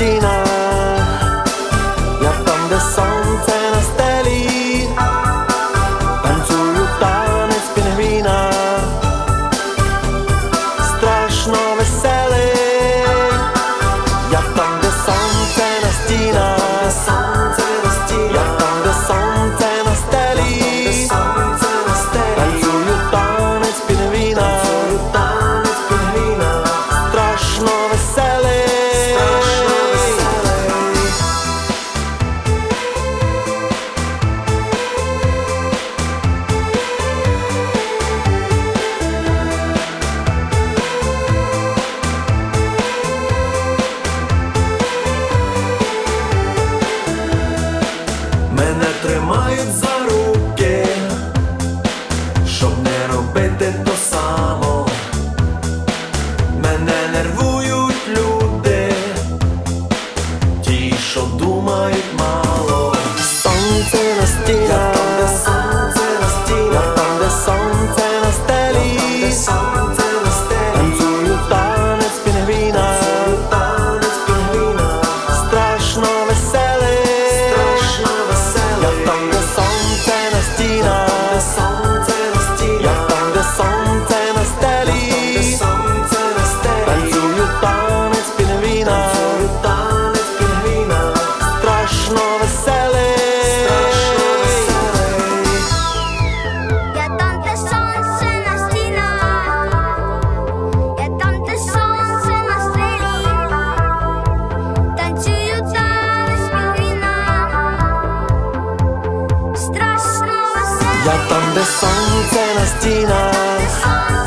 Argentina. мають мало. Сонце на стінах Ya están besándose en las tinas.